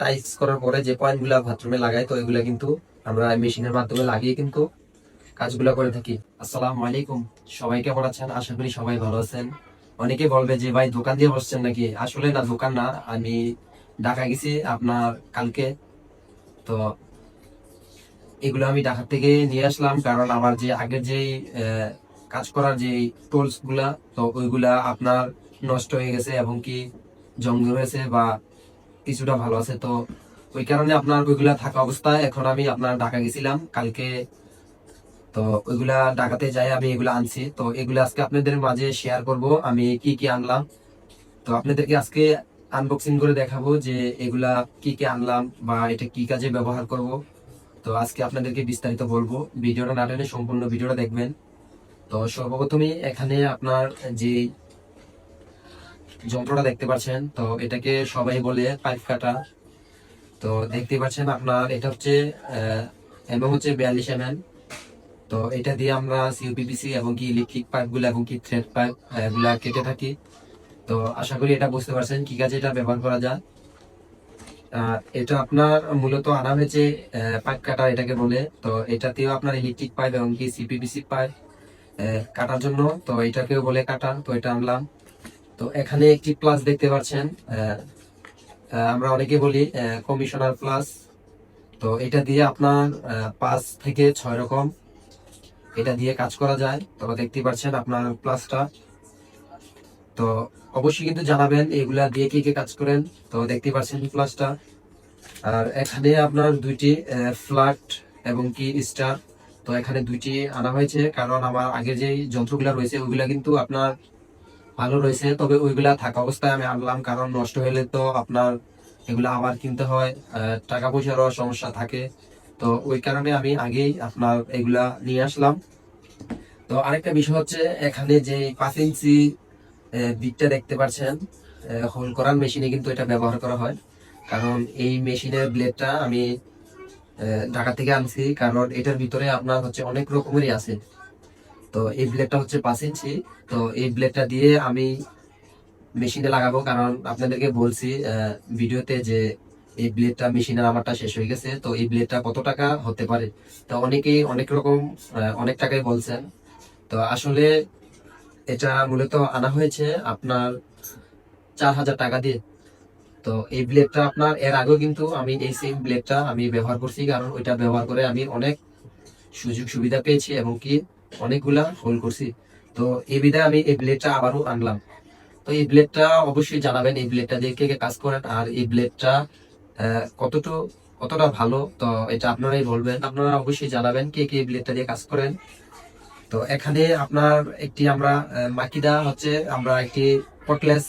টাইস করার পরে যে পয়েন্টগুলা বাথরুমে লাগাই, তো এগুলা কিন্তু আমরা মেশিনের মাধ্যমে লাগিয়ে কিন্তু কাজগুলা করে থাকি। আসসালামু আলাইকুম। সবাই কেমন আছেন? আশা করি সবাই ভালো আছেন। অনেকে বলবে যে, ভাই, দোকান দিয়ে বসছেন নাকি? আসলে না, দোকান না। আমি ঢাকা গেছি আপনার কালকে। তো এগুলো আমি ঢাকা থেকে নিয়ে আসলাম। কারণ আমার যে আগের যে কাজ করার যে টুলসগুলা, তো ওইগুলা আপনার নষ্ট হয়ে গেছে এবং কি জং ধরেছে বা কিছুটা ভালো আছে। তো ওই কারণে আপনার ওইগুলা থাকা অবস্থায় এখন আমি আপনার ঢাকা গেছিলাম। কালকে তো ওইগুলা ঢাকাতে যাই আমি এগুলা আনছি। তো এগুলো আজকে আপনাদের মাঝে শেয়ার করব। আমি কি কি আনলাম। তো আপনাদেরকে আজকে আনবক্সিং করে দেখাবো যে এগুলা কি কি আনলাম বা এটা কি কাজে ব্যবহার করব। তো আজকে আপনাদেরকে বিস্তারিত বলব। ভিডিওটা না টেনে সম্পূর্ণ ভিডিওটা দেখবেন। তো সর্বপ্রথমে এখানে আপনার যে যন্ত্রটা দেখতে পাচ্ছেন, তো এটাকে সবাই বলে পাইপ কাটা। তো দেখতে পাচ্ছেন আপনার, এটা হচ্ছে এমএম হচ্ছে বিয়াল্লিশ এম তো এটা দিয়ে আমরা সিউপিপিসি এবং কি ইলেকট্রিক পাইপগুলো এবং কি থ্রেড পাইপ এগুলা কেটে থাকি। তো আশা করি এটা বুঝতে পারছেন কি কাজে এটা ব্যবহার করা যায়। এটা আপনার মূলত আনা হয়েছে পাইপ কাটা এটাকে বলে, তো এটাতেও আপনার ইলেকট্রিক পাইপ এবং কি সিপিপিসি পাইপ কাটার জন্য, তো এটাকেও বলে কাটা, তো এটা আনলাম। তো এখানে একটি প্লাস দেখতে পাচ্ছেন। আমরা অনেকে বলি কমিশনার প্লাস তো এটা দিয়ে আপনার পাঁচ থেকে ছয় রকম এটা দিয়ে কাজ করা যায়। তো দেখতে পাচ্ছেন আপনার প্লাসটা তো অবশ্যই কিন্তু জানাবেন এগুলা দিয়ে কি কি কাজ করেন। তো দেখতে পাচ্ছেন প্লাসটা আর এখানে আপনার দুইটি ফ্ল্যাট এবং কি স্টার তো এখানে দুইটি আনা হয়েছে। কারণ আমার আগে যে যন্ত্রগুলা রয়েছে ওইগুলা কিন্তু আপনার ভালো রয়েছে, তবে ওইগুলা থাকা অবস্থায় আমি আনলাম, কারণ নষ্ট হলে তো আপনার এগুলা আবার কিনতে হয় টাকা পয়সারও সমস্যা থাকে। তো ওই কারণে আমি আগেই আপনার এগুলা নিয়ে আসলাম। তো আরেকটা বিষয় হচ্ছে, এখানে যে পাঁচ ইঞ্চি দিকটা দেখতে পাচ্ছেন হোল করার মেশিনে কিন্তু এটা ব্যবহার করা হয়। কারণ এই মেশিনের ব্লেডটা আমি ঢাকা থেকে আনছি, কারণ এটার ভিতরে আপনার হচ্ছে অনেক রকমেরই আছে। তো এই ব্লেডটা হচ্ছে পাঁচ ইঞ্চি। তো এই ব্লেডটা দিয়ে আমি মেশিনে লাগাবো, কারণ আপনাদেরকে বলছি ভিডিওতে যে এই ব্লেডটা মেশিনের আমারটা শেষ হয়ে গেছে, তো এই ব্লেডটা কত টাকা হতে পারে? তো অনেকেই অনেক রকম অনেক টাকাই বলছেন। তো আসলে এটা মূলত আনা হয়েছে আপনার চার হাজার টাকা দিয়ে। তো এই ব্লেডটা আপনার, এর আগেও কিন্তু আমি এই সেম ব্লেডটা আমি ব্যবহার করছি, কারণ ওইটা ব্যবহার করে আমি অনেক সুযোগ সুবিধা পেয়েছি, এবং কি অনেকগুলা হোল করছি। তো এই বিধায় আমি এই ব্লেডটা আবারও আনলাম। তো এই ব্লেডটা অবশ্যই জানাবেন, এই ব্লেডটা দিয়ে কে কাজ করেন আর এই ব্লেডটা কতটুকু কতটা ভালো। তো এটা আপনারাই বলবেন। আপনারা অবশ্যই জানাবেন কে কে ব্লেডটা দিয়ে কাজ করেন। তো এখানে আপনার একটি আমরা মাকিদা হচ্ছে আমরা একটি কটলেস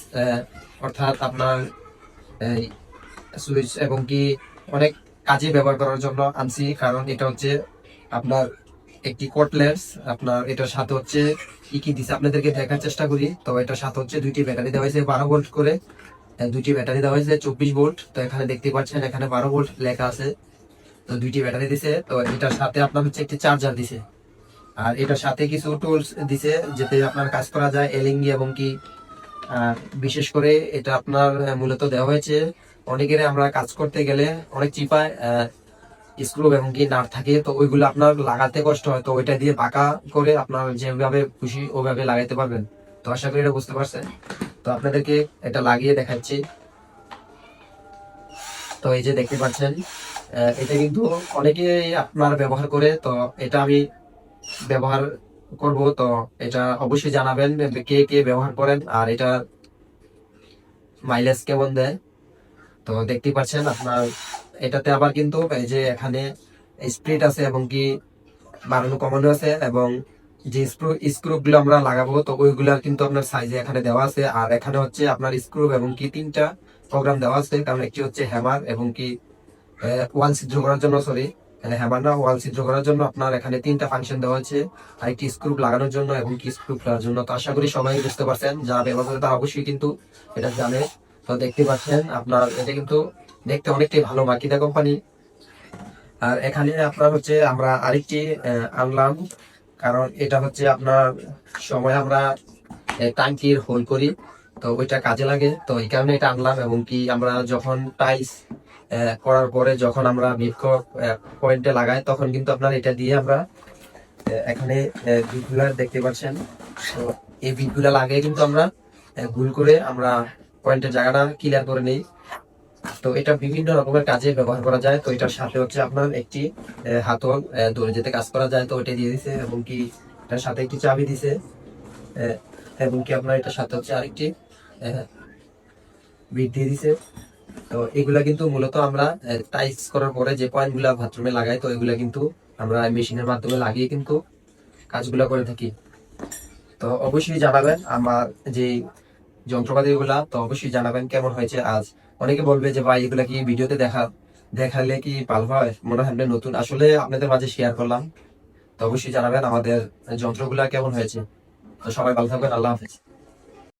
অর্থাৎ আপনার সুইচ এবং কি অনেক কাজে ব্যবহার করার জন্য আনছি। কারণ এটা হচ্ছে আপনার একটি কটলেস আপনার এটার সাথে হচ্ছে কি কি দিছে আপনাদেরকে দেখার চেষ্টা করি। তো এটার সাথে হচ্ছে দুইটি ব্যাটারি দেওয়া হয়েছে, বারো ভোল্ট করে। দুইটি ব্যাটারি দেওয়া হয়েছে, চব্বিশ ভোল্ট তো এখানে দেখতে পাচ্ছেন, এখানে বারো ভোল্ট লেখা আছে। তো দুইটি ব্যাটারি দিছে, তো এটার সাথে আপনার হচ্ছে একটি চার্জার দিছে। আর এটার সাথে কিছু টুলস দিছে, যেতে আপনার কাজ করা যায় এলিঙ্গি এবং কি বিশেষ করে এটা আপনার মূলত দেওয়া হয়েছে। অনেকের আমরা কাজ করতে গেলে অনেক চিপায় স্ক্রু এবং কি নাট থাকে, তো ওইগুলো আপনার লাগাতে কষ্ট হয়, তো ওইটা দিয়ে বাঁকা করে আপনার যেভাবে খুশি ওইভাবে লাগাইতে পারবেন। তো আশা করি এটা বুঝতে পারছেন। তো আপনাদেরকে এটা লাগিয়ে দেখাচ্ছি। তো এই যে দেখতে পাচ্ছেন এটা কিন্তু অনেকেই আপনার ব্যবহার করে, তো এটা আমি ব্যবহার করব, তো এটা অবশ্যই জানাবেন কে কে ব্যবহার করেন আর এটা মাইলেজ কেমন দেয়। তো দেখতে পাচ্ছেন আপনার এটাতে আবার কিন্তু এই যে এখানে স্প্রিট আছে এবং কি বাড়ানো কমানো আছে এবং যে স্ক্রু স্ক্রু গুলো আমরা লাগাবো, তো ওইগুলার কিন্তু আপনার সাইজে এখানে দেওয়া আছে। আর এখানে হচ্ছে আপনার স্ক্রু এবং কি তিনটা প্রোগ্রাম দেওয়া আছে, কারণ একটি হচ্ছে হ্যামার এবং কি ওয়াল ছিদ্র করার জন্য সরি হ্যামার না ওয়াল ছিদ্র করার জন্য আপনার এখানে তিনটা ফাংশন দেওয়া আছে, আর একটি স্ক্রু লাগানোর জন্য এবং কি স্ক্রু খোলার জন্য। তো আশা করি সবাই বুঝতে পারছেন, যারা ব্যবহার করে তারা অবশ্যই কিন্তু এটা জানে। তো দেখতে পাচ্ছেন আপনার, এটা কিন্তু দেখতে অনেকটাই ভালো মাকিদা কোম্পানি। আর এখানে আপনার হচ্ছে আমরা আরেকটি আনলাম। কারণ এটা হচ্ছে আপনার সময় আমরা টাঙ্কির হোল করি, তো ওইটা কাজে লাগে। তো এই কারণে এটা আনলাম এবং কি আমরা যখন টাইস করার পরে যখন আমরা বিট পয়েন্টে লাগাই, তখন কিন্তু আপনার এটা দিয়ে আমরা এখানে বিটগুলা দেখতে পাচ্ছেন। তো এই বিটগুলা লাগিয়ে কিন্তু আমরা ভুল করে আমরা পয়েন্টের জায়গাটা ক্লিয়ার করে নেই। তো এটা বিভিন্ন রকমের কাজে ব্যবহার করা যায়। তো এটার সাথে হচ্ছে আপনার একটি হাতল দড়ি যেতে কাজ করা যায়। তো ওইটা দিয়ে দিছে এবং কি এটার সাথে একটি চাবি দিছে এবং কি আপনার এটার সাথে হচ্ছে আরেকটি বিট দিয়ে দিছে। তো এগুলা কিন্তু মূলত আমরা টাইস করার পরে যে পয়েন্টগুলা বাথরুমে লাগাই, তো এগুলা কিন্তু আমরা মেশিনের মাধ্যমে লাগিয়ে কিন্তু কাজগুলা করে থাকি। তো অবশ্যই জানাবেন আমার যে যন্ত্রপাতি গুলা, তো অবশ্যই জানাবেন কেমন হয়েছে আজ। অনেকে বলবে যে, ভাই, এগুলা কি ভিডিওতে দেখা, দেখালে কি ভালো হয়? মনে হয় নতুন। আসলে আপনাদের মাঝে শেয়ার করলাম। তো অবশ্যই জানাবেন আমাদের যন্ত্রগুলা কেমন হয়েছে। তো সবাই ভালো থাকবেন। আল্লাহ হাফেজ।